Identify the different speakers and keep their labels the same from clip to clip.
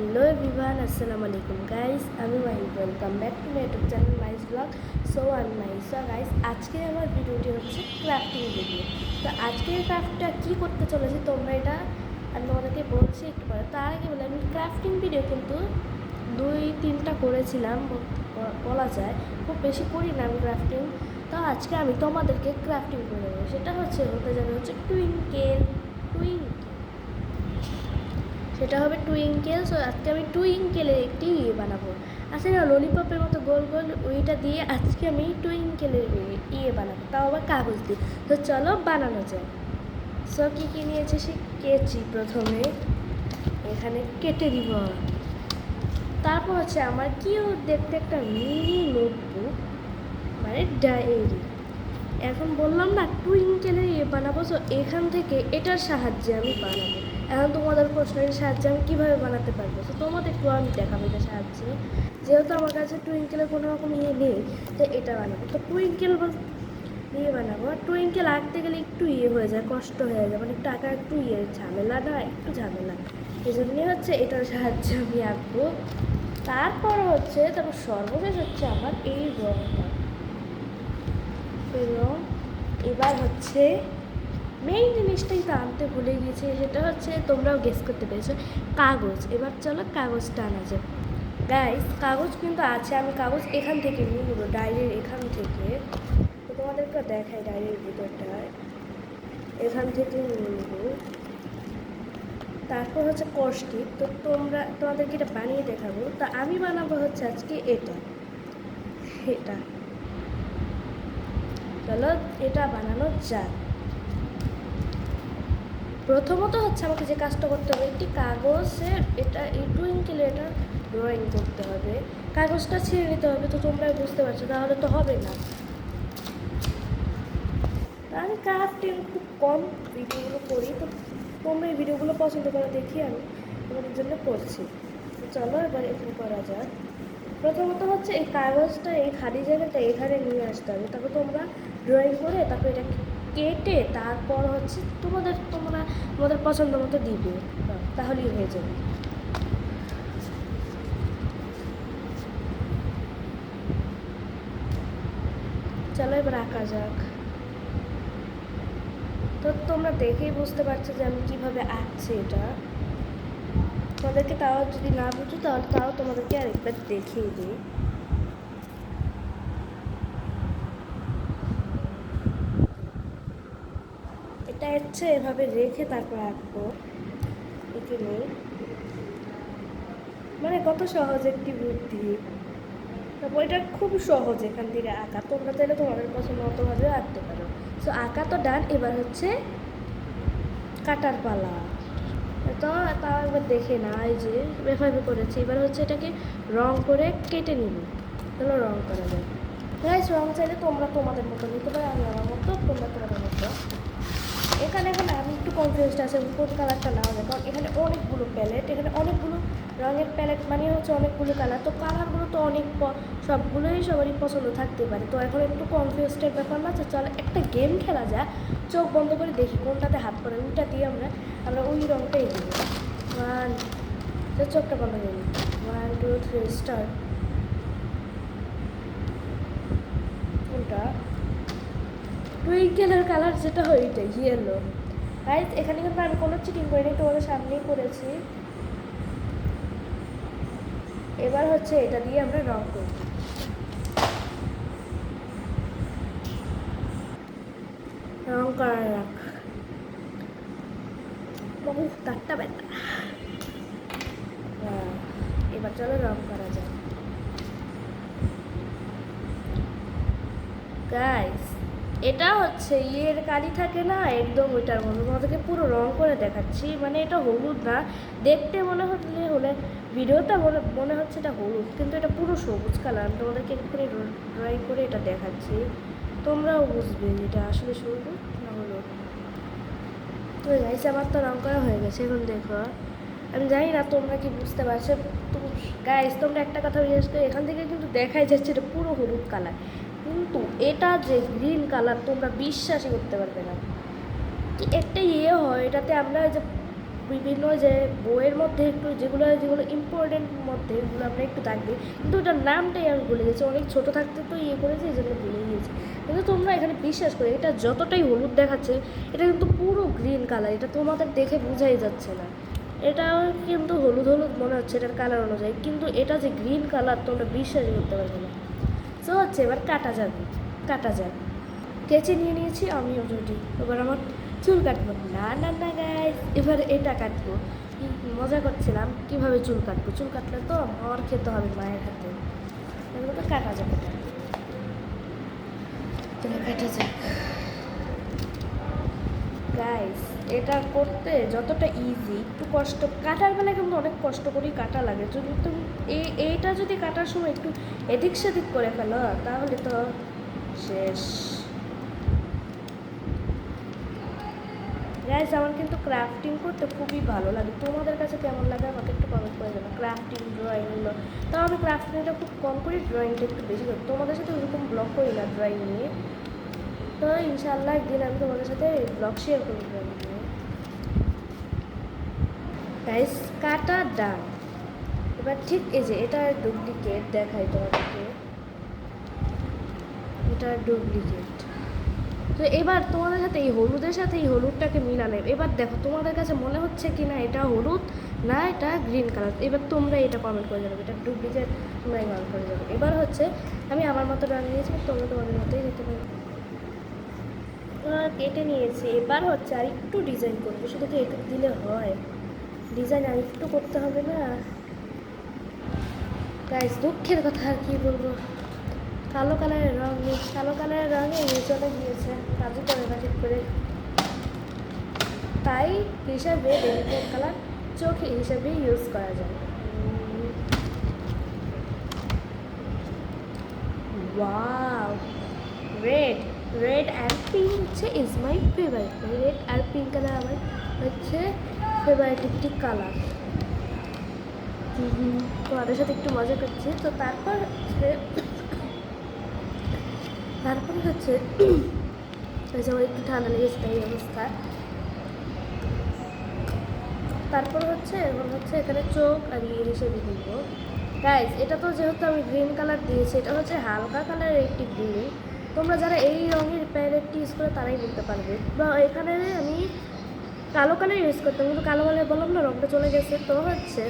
Speaker 1: Hello everyone আসসালামু আলাইকুম guys আমি Mahib welcome back to my YouTube channel মাইস vlog so আমি মাইসা গাইস আজকে আমার ভিডিওটি হচ্ছে ক্রাফটিং ভিডিও তো আজকের ক্রাফটটা কী করতে চলেছে তোমরা এটা আমি তোমাদেরকে বলছি একটু পরে। তার আগে বলে, আমি ক্রাফটিং ভিডিও কিন্তু দুই, তিনটা করেছিলাম বলা যায়। খুব বেশি করি না আমি ক্রাফটিং তো আজকে আমি তোমাদেরকে ক্রাফটিং করে দেবো। সেটা হচ্ছে, হতে যাবে হচ্ছে টুইঙ্কেল টুইঙ্কেল সেটা হবে টু টুইঙ্কেল সো আজকে আমি টুইঙ্কেলের একটি ইয়ে বানাবো। আসলে না ললিপপের মতো গোল গোল ওইটা দিয়ে আজকে আমি টুইঙ্কেলের ইয়ে- ইয়ে বানাবো, তাও আবার কাগজ দিয়ে। তো চলো বানানো যায় সো কী কী নিয়েছে সে কেচি প্রথমে। এখানে কেটে দিব। তারপর হচ্ছে আমার কিও দেখতে একটা মিনি নোটবুক মানে ডায়েরি এখন বললাম না টু টুইঙ্কেলের ইয়ে বানাবো সো এখান থেকে এটার সাহায্যে আমি বানাবো। এখন তোমাদের প্রশ্নের সাহায্যে আমি কীভাবে বানাতে পারব? তো তোমাদেরকেও আমি দেখাবো এটা সাহায্যে। যেহেতু আমার কাছে টুইঙ্কেলের কোনো রকম ইয়ে নেই, তো এটা বানাবো। তো টুইঙ্কেল ইয়ে বানাবো। আর টুইঙ্কেল আঁকতে গেলে একটু ইয়ে হয়ে যায়, কষ্ট হয়ে যায়। মানে টাকা একটু ইয়ে ঝামেলা না, একটু ঝামেলা। এই জন্যই হচ্ছে এটার সাহায্যে আমি আঁকবো। তারপর হচ্ছে, তারপর সর্বশেষ হচ্ছে আমার এই রঙটা এবং এবার হচ্ছে মেইন জিনিসটাই তো আনতে ভুলে গিয়েছি সেটা হচ্ছে তোমরাও গেস করতে পেরেছ, কাগজ। এবার চলো কাগজটা আনা যাক। গাইস কাগজ কিন্তু আছে, আমি কাগজ এখান থেকে নিয়ে নেব, ডায়েরির এখান থেকে। তো তোমাদেরকে দেখাই ডায়েরির ভিতরটায় এখান থেকে নিয়ে নেব। তারপর হচ্ছে কষ্টি। তো তোমরা, তোমাদেরকে এটা বানিয়ে দেখাবো। তা আমি বানাবো হচ্ছে আজকে এটা। এটা। চলো, এটা বানানো যাক। প্রথমত হচ্ছে আমাকে যে কাজটা করতে হবে, একটি কাগজের, এটা এই টুইঙ্কেলে এটা ড্রয়িং করতে হবে। কাগজটা ছিঁড়ে নিতে হবে, তো তোমরা বুঝতে পারছ, তাহলে তো হবে না। আমি ক্রাফটিং খুব কম ভিডিওগুলো করি, তো তোমরা এই ভিডিওগুলো পছন্দ করে দেখি আমি, তোমাদের জন্য করছি। চলো এবার এখানে করা যাক। প্রথমত হচ্ছে এই কাগজটা, এই খালি জায়গাটা এখানে নিয়ে আসতে হবে, তারপর তোমরা ড্রয়িং করে তারপর এটা কেটে তারপর হচ্ছে তোমাদের, তোমরা, তোমাদের পছন্দ মতো দিবে। তাহলেই হয়ে যাবে। চলো এবার আঁকা যাক। তো তোমরা দেখেই বুঝতে পারছ যে আমি কীভাবে আঁকছি এটা। তোমাদেরকে তাও যদি না বুঝো, তাহলে তাও তোমাদেরকে আরেকবার দেখিয়ে দিই এটা হচ্ছে এভাবে রেখে তারপর আঁকবো। এখানে মানে কত সহজ একটি বুদ্ধি। তারপর এটা খুব সহজ এখান থেকে আঁকা। তোমরা চাইলে তোমাদের পছন্দ মতোভাবে আঁকতে পারো। সো আঁকা তো ডান এবার হচ্ছে কাটার পালা। তো, তাও একবার দেখে না এই যে এভাবে করেছি। এবার হচ্ছে এটাকে রং করে কেটে নিব। চলো রং করা যায় গাইস রং চাইলে তোমরা তোমাদের মতো নিতে পারো আমি আমার মতো তোমরা তোমাদের মতো। এখানে এখানে আমি একটু কনফিউজড আছে, কোন কালারটা নেওয়া যায় কারণ এখানে অনেকগুলো প্যালেট এখানে অনেকগুলো রঙের প্যালেট মানে হচ্ছে অনেকগুলো কালার তো কালারগুলো তো অনেক সবগুলোই সবারই পছন্দ থাকতে পারে। তো এখন একটু কনফিউজডের ব্যাপার না চলো একটা গেম খেলা যায় চোখ বন্ধ করে দেখি কোনটাতে হাত পড়ে, ওইটা দিয়ে আমরা আমরা ওই রঙটাই দিব ওয়ান চোখটা বন্ধ করি ওয়ান টু থ্রি স্টার কোনটা? টুইঙ্কেলের কালার যেটা ওইটাই ইয়েলো রাইট এখানে কিন্তু আমি কোনো চিটিং করিনি তোমাদের সামনেই করেছি। এবার হচ্ছে এটা দিয়ে আমরা রং করব। রং করা রাখ। বহু তারটা ব্যথা। হ্যাঁ, এবার চলো রং করা যায় গাইস এটা হচ্ছে ইয়ের কালি থাকে না, একদম ওইটার মতো। তোমাদেরকে পুরো রং করে দেখাচ্ছি। মানে এটা হলুদ না, দেখতে মনে হলে হলে ভিডিওটা মনে হচ্ছে এটা হলুদ, কিন্তু এটা পুরো সবুজ কালার। তোমাদেরকে এক্ষুনি ড্রয়িং করে এটা দেখাচ্ছি। তোমরাও বুঝবে এটা আসলে সবুজ না হলুদ। তো গাইস আমার তো রং করা হয়ে গেছে, এখন দেখো। আমি জানি না তোমরা কি বুঝতে পারছ গাইস তোমরা একটা কথা জিজ্ঞেস করে এখান থেকে কিন্তু দেখাই যাচ্ছে এটা পুরো হলুদ কালার। কিন্তু এটা যে গ্রিন কালার তোমরা বিশ্বাসই করতে পারবে না। একটা ইয়ে হয়, এটাতে আমরা যে বিভিন্ন যে বইয়ের মধ্যে একটু যেগুলো যেগুলো ইম্পর্টেন্ট মধ্যে এগুলো আমরা একটু দিই কিন্তু ওটার নামটাই আমি ভুলে গেছি, অনেক ছোটো থাকতে তো ইয়ে করেছি, এই জন্য ভুলে গিয়েছি। কিন্তু তোমরা এখানে বিশ্বাস করে, এটা যতটাই হলুদ দেখাচ্ছে, এটা কিন্তু পুরো গ্রিন কালার এটা তোমাদের দেখে বোঝাই যাচ্ছে না। এটা কিন্তু হলুদ হলুদ মনে হচ্ছে এটার কালার অনুযায়ী, কিন্তু এটা যে গ্রিন কালার তোমরা বিশ্বাসই করতে পারবে না। তো হচ্ছে, এবার কাটা যাবে কাটা যাক। কেচে নিয়ে নিয়েছি আমি অলরেডি এবার আমার চুল কাটবো। না না না গাইস এবার এটা কাটবো। মজা করছিলাম কীভাবে চুল কাটবো। চুল কাটলে তো আমার খেতে হবে মায়ের হাতে। এগুলো তো কাটা যাবে কাটা যাক। গাইস এটা করতে যতটা ইজি একটু কষ্ট, কাটার বেলায় কিন্তু অনেক কষ্ট করেই কাটা লাগে। যদি তুমি এই এইটা যদি কাটার সময় একটু এদিক সেদিক করে ফেলো, তাহলে তো শেষ। গাইস আমার কিন্তু ক্রাফটিং করতে খুবই ভালো লাগে। তোমাদের কাছে কেমন লাগে আমাকে একটু কমেন্ট করে দেবে ক্রাফটিং ড্রয়িংগুলো তাও আমি ক্রাফটিংটা খুব কম করি ড্রয়িংটা একটু বেশি করি। তোমাদের সাথে ওরকম ব্লগ করি না ড্রয়িং নিয়ে। তো ইনশাল্লাহ একদিন আমি তোমাদের সাথে ব্লগ শেয়ার করি ড্রয়িং নিয়ে গাইস কাটা ডান এবার ঠিক এই যে, এটা ডুপ্লিকেট দেখাই তোমাদেরকে। এটা ডুপ্লিকেট তো এবার তোমাদের সাথে এই হলুদের সাথে এই হলুদটাকে মিলালে এবার দেখো, তোমাদের কাছে মনে হচ্ছে কি না এটা হলুদ, না এটা গ্রিন কালার এবার তোমরা এটা কমেন্ট করে যাবে এটা ডুপ্লিকেট তোমরা কমেন্ট করে যাবে এবার হচ্ছে, আমি আমার মতো রঙ নিয়েছি, তোমরা তোমাদের মতোই দিতে পারো। কেটে নিয়েছি। এবার হচ্ছে আর একটু ডিজাইন করব, শুধু তো এটা দিলে হয়। ডিজাইন আর একটু করতে হবে না। গাইস দুঃখের কথা আর কি বলব? কালো কালারের রং কালো কালারের রঙে চলে গিয়েছে কাজু করে না, ঠিক করে। তাই হিসাবে ডেলিকেট কালার চোখ হিসাবে ইউজ করা যায়। রেড রেড অ্যান্ড পিঙ্ক হচ্ছে ইজ মাই ফেভারিট রেড আর পিঙ্ক কালার আমার হচ্ছে ফেভারিট একটি কালার তোমাদের সাথে একটু মজা করছি। তো তারপর হচ্ছে তারপর হচ্ছে ওই যে আমার একটু ঠান্ডা লেগেছে, তাই অবস্থা। তারপর হচ্ছে, এখন হচ্ছে এখানে চোখ আর হিসেবে দিব। গাইজ এটা তো যেহেতু আমি গ্রিন কালার দিয়েছি, এটা হচ্ছে হালকা কালারের একটি গ্রিন তোমরা যারা এই রঙের প্যালেটটি ইউজ করে, তারাই বলতে পারবে। বা এখানে আমি কালো কালার ইউজ করতাম, কিন্তু কালো কালার বললাম না রঙটা চলে গেছে। তো হচ্ছে,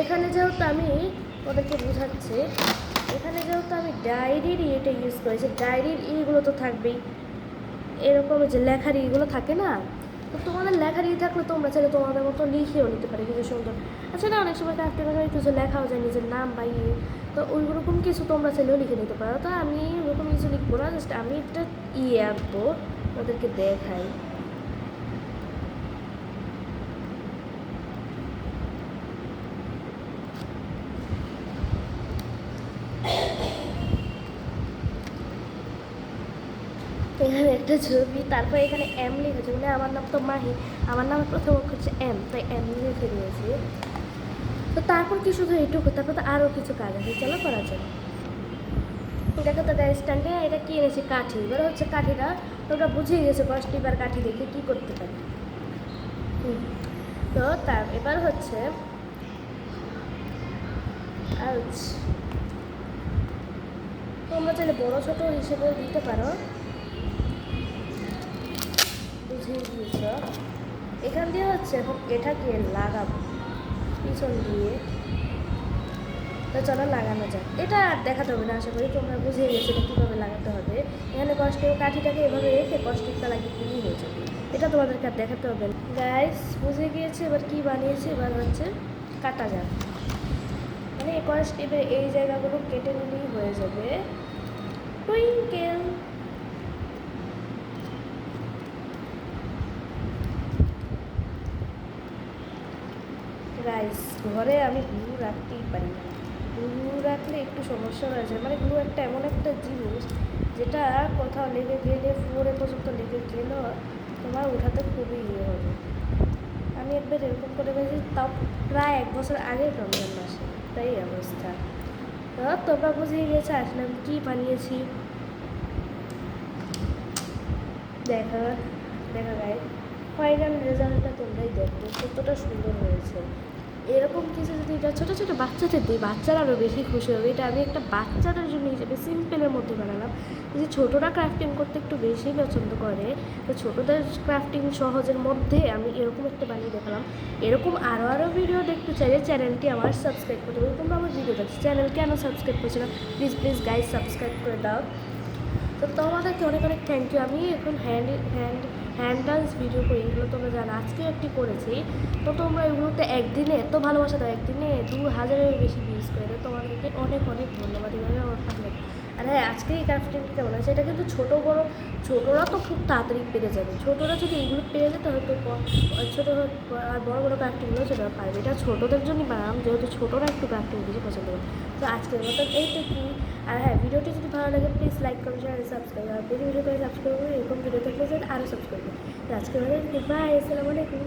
Speaker 1: এখানে যেহেতু আমি ওদেরকে বোঝাচ্ছি, এখানে যেহেতু আমি ডায়েরির ইয়েটা ইউজ করেছি, ডায়েরির ইগুলো তো থাকবেই। এরকম যে লেখার ইগুলো থাকে না, তো তোমাদের লেখার ই থাকলে তোমরা চাইলে তোমাদের মতো লিখেও নিতে পারে কিছু সুন্দর। আচ্ছা না, অনেক সময় কাফটে কাছে লেখাও যায় নিজের নাম বা ইয়ে তো ওই রকম কিছু তোমরা চাইলেও লিখে নিতে পারো। তো আমি ওরকম কিছু লিখব না জাস্ট আমি একটা ইয়ে আঁকবো, ওদেরকে দেখাই এখানে একটা ছবি, তারপর এখানে এম লিখেছে মানে আমার নাম তো মাহি, আমার নামের প্রথম অক্ষর হচ্ছে এম তাই এম লিখে দিয়েছি। তো তারপর কি শুধু এইটুকু, তারপর তো আরও কিছু কাজ আছে, চলো করা যাবে দেখো তো গাড়ি স্ট্যান্ডে এটা কি এনেছি? কাঠি। এবার হচ্ছে কাঠিটা, তোমরা বুঝিয়ে গেছো কষ্ট এবার কাঠি দেখে কী করতে পারি। তো তার, এবার হচ্ছে আউচ। তোমরা চাইলে বড় ছোট হিসেবে দিতে পারো। এখান দিয়ে হচ্ছে এখন এটাকে লাগাবো। পিছন দিয়ে। তো চলো লাগানো যাক। এটা আর দেখাতে হবে না, আশা করি তোমরা বুঝিয়ে গেছো এটা কীভাবে লাগাতে হবে। এখানে কষ্টে কাঠিটাকে এভাবে রেখে কষ্টিকটা লাগিয়ে দিলেই হয়ে যাবে এটা তোমাদেরকে আর দেখাতে হবে না। গাইস বুঝে গিয়েছে এবার কি বানিয়েছে? এবার হচ্ছে কাটা যাক। মানে এই কষ্ট, এবার এই জায়গাগুলো কেটে নিলেই হয়ে যাবে। Twinkle rice. ঘরে আমি গ্লু রাখতেই পারি না। গ্লু রাখলে একটু সমস্যা হয়ে যায়। মানে গ্লু একটা এমন একটা জিনিস যেটা কোথাও লেগে গেলে ফ্লোরে পর্যন্ত লেগে গেল তোমার উঠাতে খুবই ইয়ে হবে। আমি একবার এরকম করে গেছি তাও প্রায় এক বছর আগে রমজান মাসে। তাই অবস্থা। তোমরা বুঝিয়ে গেছে, আসলে আমি কী বানিয়েছি। দেখা দেখা গায়ে ফাইনাল রেজাল্টটা কতটা সুন্দর হয়েছে। এরকম কিছু যদি এটা ছোটো ছোটো বাচ্চাদের দিই, বাচ্চারা আরও বেশি খুশি হবে। এটা আমি একটা বাচ্চাদের জন্য হিসেবে সিম্পলের মধ্যে বানালাম। যে ছোটোরা ক্রাফটিং করতে একটু বেশি পছন্দ করে, তো ছোটোদের ক্রাফটিং সহজের মধ্যে আমি এরকম একটা বানিয়ে দেখালাম। এরকম আরও আরও ভিডিও দেখতে চাইলে চ্যানেলটি আমার সাবস্ক্রাইব করতে হবে তোমরা আমার ভিডিও দেখছ। চ্যানেল কেন সাবস্ক্রাইব করছ না? প্লিজ প্লিজ গাইজ সাবস্ক্রাইব করে দাও। তো তোমাদেরকে অনেক অনেক থ্যাংক ইউ আমি এখন hand hand hand dance video করি, এগুলো তোমরা জানো। আজকেও একটি করেছি। তো তোমরা এগুলোতে একদিনে এত ভালোবাসা দাও, একদিনে দু হাজারের বেশি ভিউজ করে দাও। তোমাদেরকে অনেক অনেক ধন্যবাদ, এভাবে আমার। আর হ্যাঁ আজকে এই ক্রাফটিংটা কেমন আছে এটা কিন্তু ছোটো বড়ো, ছোটোরা তো খুব তাড়াতাড়ি পেরে যাবে। ছোটোরা যদি এগুলো পেরে যেতে, হয়তো ছোটো আর বড়ো বড়ো ক্রাফটিংগুলো সেটা পারবে। এটা ছোটোদের জন্যই বানালাম, যেহেতু ছোটোরা একটু ক্রাফটিং বেশি পছন্দ করে। তো আজকের মতন এইটুকুই। আর হ্যাঁ ভিডিওটি যদি ভালো লাগে প্লিজ লাইক করুন চ্যানেল সাবস্ক্রাইব আর বেশি ভিডিও করে সাবস্ক্রাইব করুন, এরকম ভিডিও থাকলে আরও সাবস্ক্রাইব করুন। আজকে বাই আসসালামু আলাইকুম।